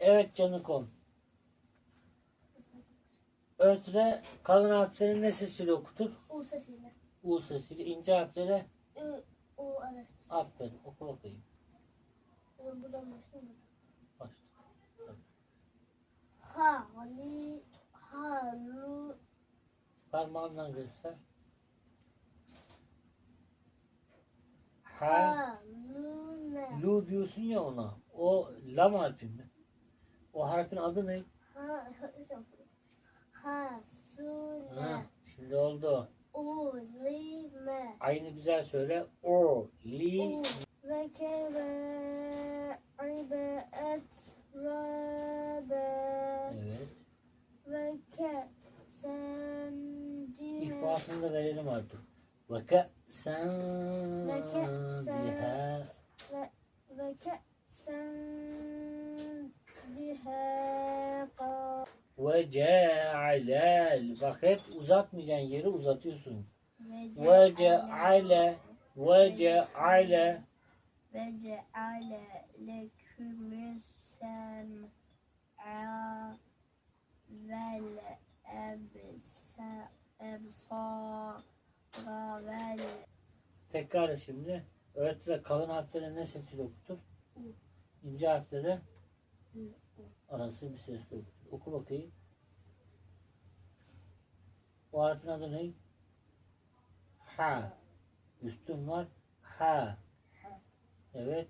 Evet Canikom. Ötre kalın harfleri ne sesiyle okutur? U sesiyle. U sesiyle. ince harflere Ü, U arası aferin. Oku bakayım. Ben buradan başlayayım. Başla. Ha, li, ha, lu, Parmağından göster. Ha, ha, lu, ne? lu diyorsun ya ona. O lam harfi mi? O harfin adı ne? Ha. Ha, su, Ha, ne? şimdi oldu. U, li, me. Aynı güzel söyle. O, li, ve ke, ve, ibe, et, rabe, evet. ve ke, sen, di, İfasını da verelim artık. Vaka sen Ve ke sen- ve, ve ke, sen, ve ce'alel. Bak hep uzatmayacaksın yeri uzatıyorsun. ve Ve ce'ale ve ce'ale ve ceale lekümüs sem'a vel ebsa ebsara vel Tekrar şimdi. Öğretmen kalın harfleri ne sesiyle okutur? İnce harfleri. Arası bir sesle okutur. Oku bakayım. O harfin adı ne? Ha. Üstün var. Ha. Evet.